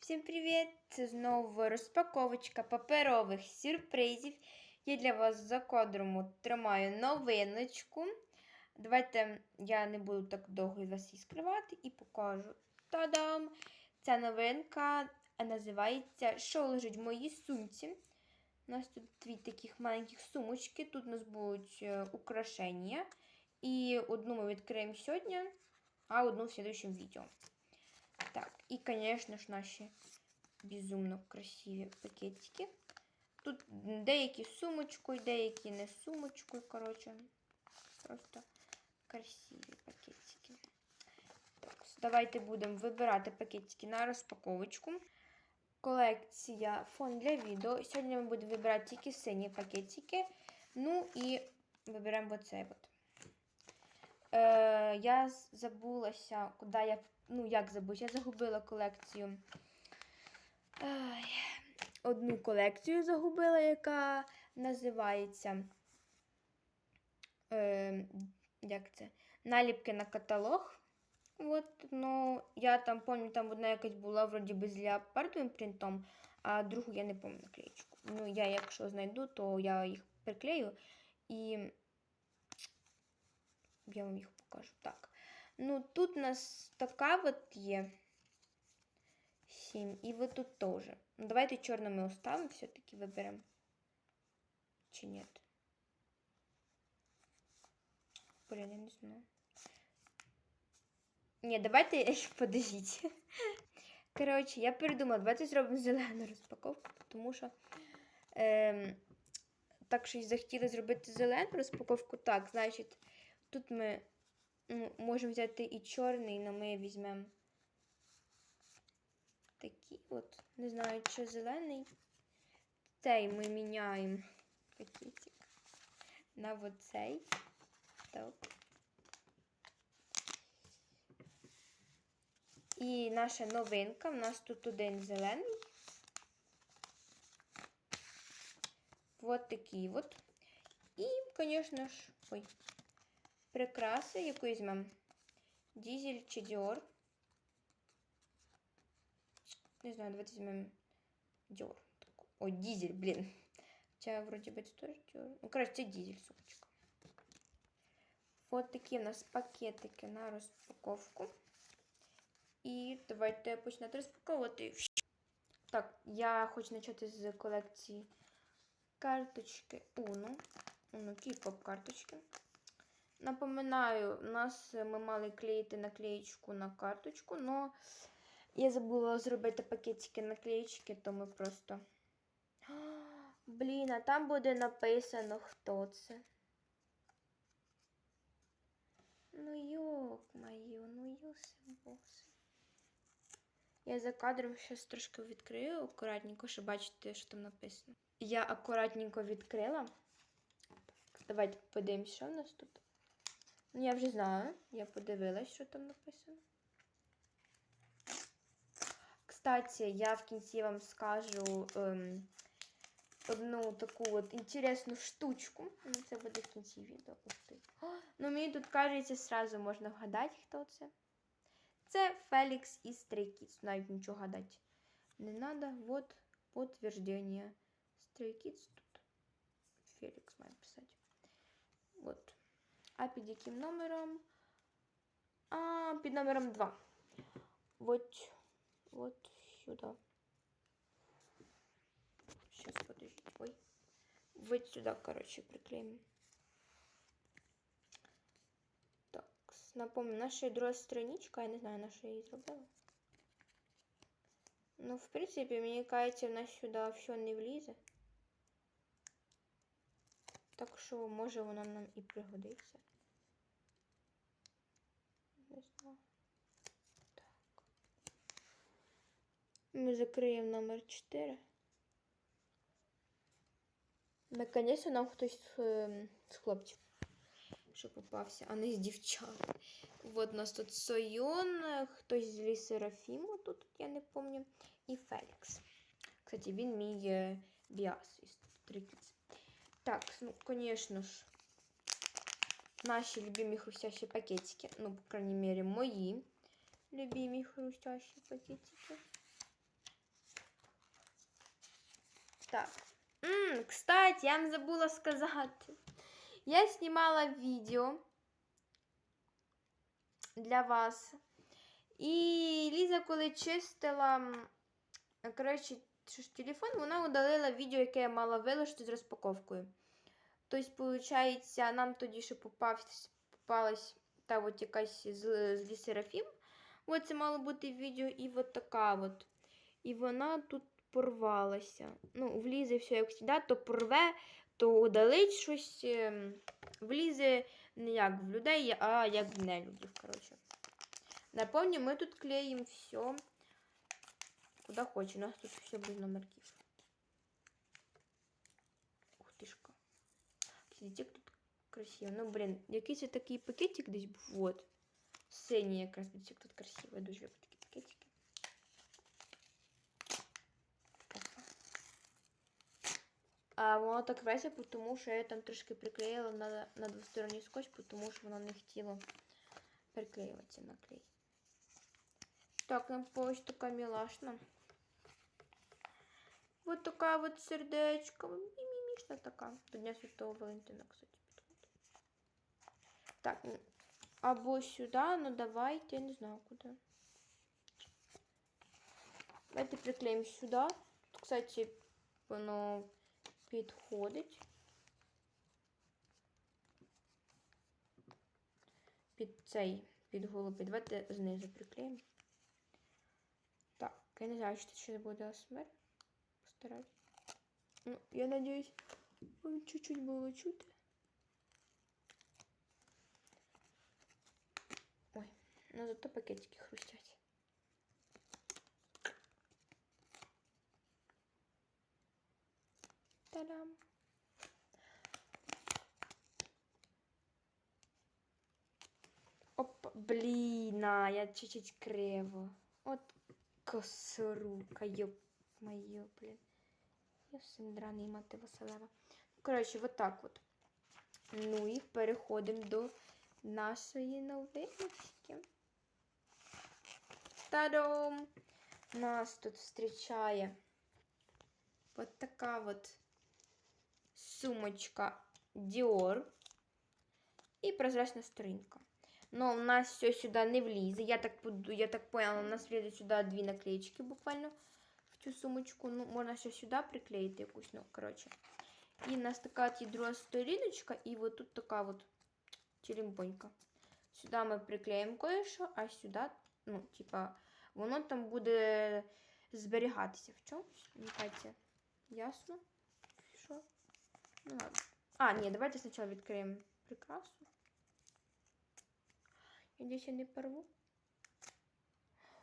Всім привіт! Це знову розпаковочка паперових сюрпризів. Я для вас за кадром тримаю новиночку. Давайте я не буду так довго вас її скривати і покажу. Та-дам! Ця новинка називається Що лежить в моїй сумці. У нас тут дві таких маленьких сумочки. Тут у нас будуть е, украшення. І одну ми відкриємо сьогодні, а одну в следующем відео. Так, и, конечно ж, наші безумно красиві пакетики. Тут деякі з сумочкою, деякі не з сумочкою, коротше. Просто красиві пакетики. Так, давайте будемо вибирати пакетики на розпаковочку. Колекція фон для відео. Сьогодні ми будемо вибирати тільки сині пакетики. Ну і виберемо оцей от. Е, я забулася, куди я ну, як забути, я загубила колекцію. Ай, одну колекцію загубила, яка називається е, як це? Наліпки на каталог. От, ну, я там пам'ятаю, там одна якась була вроді би з леопардовим принтом, а другу я не пам'ятаю наклеєчку. Ну, я, якщо знайду, то я їх приклею і я вам їх покажу. Так. Ну, тут у нас така от є. 7. І вот тут теж. Ну, давайте чорними оставимо, все-таки виберемо. Чи ні? Блін, я не знаю. Ні, давайте подождіть. Коротше, я передумала, давайте зробимо зелену розпаковку, тому що ем, так щось захотіли зробити зелену розпаковку. Так, значить, тут ми можемо взяти і чорний, але ми візьмемо такий от. Не знаю, чи зелений. Цей ми міняємо пакетик на оцей. Так. І наша новинка. У нас тут один зелений. Вот такий от. І, звісно ж, ой, прикраси, яку візьмемо. Дізель чи Dior. Не знаю, давайте візьмемо Dior. Ой, дизель, блін. Хоча, вроді би, це теж Dior. Ну, коротше, це дизель, сумочка. От такі у нас пакетики на розпаковку. І давайте почнете розпаковувати. Так, я хочу почати з колекції карточки Uno. Uno K-pop карточки. Напоминаю, у нас ми мали клеїти наклеєчку на карточку, але я забула зробити пакетики наклеєчки, то ми просто. Блін, а там буде написано, хто це. Ну йок моє, ну йосибоси. Я за кадром зараз трошки відкрию акуратненько, щоб бачити, що там написано. Я акуратненько відкрила. Давайте подивимось, що в нас тут. Ну, я вже знаю, я подивилась, що там написано. Кстати, я в кінці вам скажу ем, одну таку от інтересну штучку. Ну, це буде в кінці відео. О, ну, мені тут кажеться, сразу можна вгадати, хто це. Це Фелікс із Kids. Навіть нічого гадати не треба. Вот. Stray Kids тут. Фелікс має писати. Вот. А під яким номером? А, під номером 2. Вот, вот сюда. Сейчас, подождите. Ой. Вот сюда, короче, приклеим. Так, напомню, наша друга страничка, я не знаю, на що я її зробила. Ну, в принципі, мені кажеться, в нас сюди все не влізе. Так що, може, воно нам і пригодиться. Не знаю. Так. Ми закриємо номер 4. Наконец-то нам хтось з, з хлопців, що попався, а не з дівчат. Вот у нас тут Сойон, хтось з Лі Серафіму, тут я не пам'ятаю, і Фелікс. Кстати, він мій е, біас із Трикіц. Так, ну, конечно ж, наши любимые хрустящие пакетики. Ну, по крайней мере, мои любимые хрустящие пакетики. Так. М, кстати, я вам забула сказати. Я знімала відео для вас. І Ліза, коли чистила, м, коротше, що ж, Телефон, вона удалила відео, яке я мала виложити з розпаковкою. Тобто, виходить, нам тоді ще попався, попалась та от якась з, з Лісерафім. От це мало бути відео, і от така от. І вона тут порвалася. Ну, влізе все як завжди, то порве, то удалить щось. ем, Влізе не як в людей, а як в нелюдів, коротше. Напомню, ми тут клеїмо все. Куда хоче. У нас тут все без номерків. Ух ти шка. Смотрите, як тут красиво. Ну, блін, якийсь такий пакетик десь був. Вот. Синій якраз дивіться, як тут красиво. Я дуже люблю такі пакетики. Опа. А воно так везе, тому що я там трошки приклеїла на, на двосторонній скотч, тому що воно не хотіло приклеюватися на клей. Так, нам ось така милашна. Вот така вот сердечко. Мімімішна така. До Дня Святого Валентина, кстати, підходить. Так, або сюди, ну давайте, я не знаю куди. Давайте приклеїмо сюди. Тут, кстати, воно підходить. Під цей, під голуби. Давайте знизу приклеїмо. Так, я не знаю, чи ще буде АСМР. Постараюсь. Ну, я надіюсь, вам чуть-чуть було чути. Ой, ну зато пакетики хрустять. Та-дам! Оп, блін, а, я чуть-чуть криво. От косорука, ёп моё, блін. Я всім драний мати Василева. Коротше, вот так от. Ну і переходимо до нашої новиночки. Та-дам! Нас тут зустрічає от така от сумочка Dior і прозрачна сторінка. Но у нас все сюди не влізе. Я так я так поняла, у нас влізе сюди дві наклеечки буквально цю сумочку. Ну, можна ще сюди приклеїти якусь, ну, коротше. І у нас така от друга сторіночка, і от тут така от черембонька. Сюди ми приклеїмо кое-що, а сюди, ну, типа, воно там буде зберігатися в чомусь. Мені ясно? Що? Ну ладно. А, ні, давайте спочатку відкриємо прикрасу. Я надеюсь, я не порву.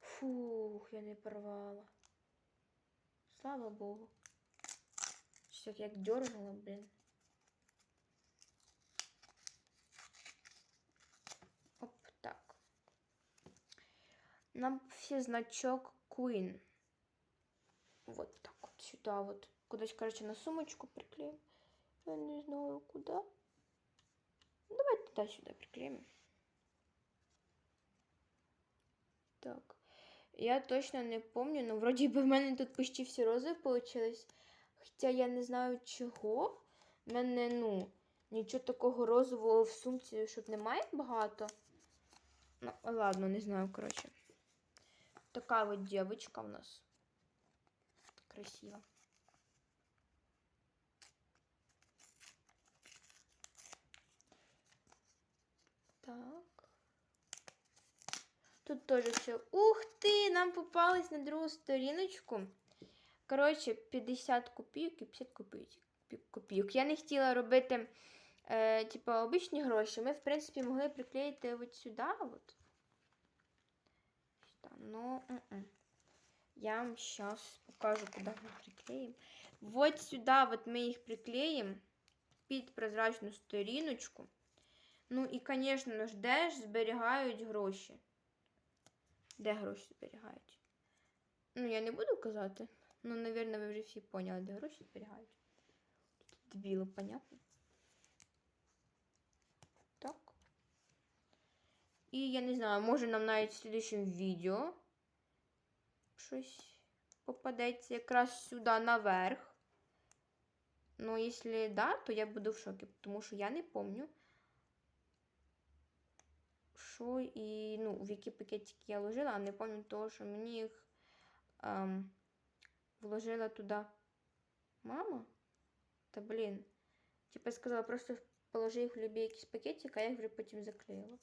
Фух, я не порвала. Слава Богу. Щось як дернула, блін. Оп, так. Нам все значок Queen. Вот так вот сюда вот. Кудись, короче, на сумочку приклеим. Я не знаю куда. Давай туда-сюда приклеим. Так. Я точно не помню, но вроде бы в мене тут почти всі рози получились. Хоча я не знаю чого. В мене, ну, нічого такого розового в сумці, щоб немає багато. Ну, ладно, не знаю, коротше. Така от дівчинка в нас. Красива. Так. Тут тоже все. Ух ты, нам попалось на другу сторіночку. Коротше, 50 копійок і 50 копійок. Я не хотіла робити, е, типу, обичні гроші. Ми, в принципі, могли приклеїти от сюди. От. Ну, я вам зараз покажу, куди ми приклеїмо. Вот сюди от ми їх приклеїмо під прозрачну сторіночку. Ну і, звісно ж, де ж зберігають гроші? Де гроші зберігають? Ну, я не буду казати. Ну, напевно, ви вже всі поняли, де гроші зберігають. Тут дебіло, понятно? Так. І я не знаю, може нам навіть в слідчому відео щось попадеться якраз сюди наверх. Ну, якщо да, то я буду в шокі, тому що я не пам'ятаю, що і ну, в які пакетики я ложила, а не пам'ятаю того, що мені їх ем, вложила туди мама. Та блін. Типа сказала, просто положи їх в любий якийсь пакетик, а я їх вже потім заклеїла.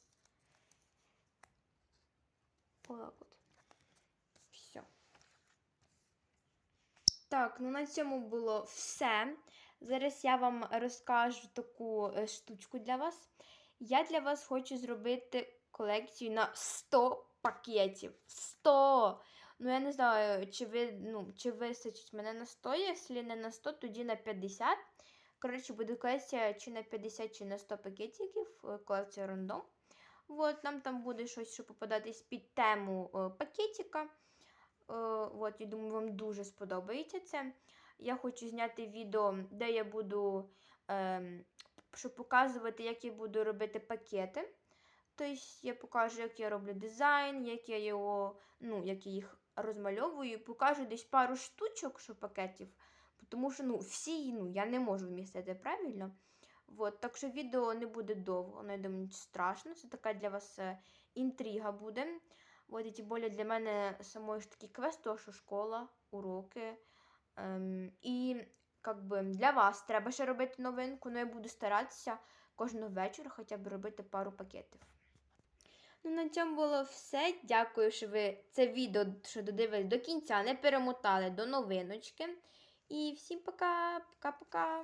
Отак от. Все. Так, ну на цьому було все. Зараз я вам розкажу таку е, штучку для вас. Я для вас хочу зробити колекцію на 100 пакетів. 100! Ну, я не знаю, чи ви, ну, чи вистачить мене на 100, якщо не на 100, тоді на 50. Коротше, буде колекція чи на 50, чи на 100 пакетиків, е, колекція рандом. От, нам там буде щось, що попадатись під тему е, пакетика. Е, от, я думаю, вам дуже сподобається це. Я хочу зняти відео, де я буду ем, щоб показувати, як я буду робити пакети. Тобто я покажу, як я роблю дизайн, як я його, ну, як я їх розмальовую. Покажу десь пару штучок, що пакетів. Тому що ну, всі ну, я не можу вмістити правильно. Вот, так що відео не буде довго, воно я думаю, страшно. Це така для вас е, інтрига буде. От, і тим більше для мене самої ж такий квест, то що школа, уроки. Ем, і как би, для вас треба ще робити новинку, але я буду старатися кожного вечора хоча б робити пару пакетів. Ну, на цьому було все. Дякую, що ви це відео що додивились до кінця, не перемотали до новиночки. І всім пока, пока-пока.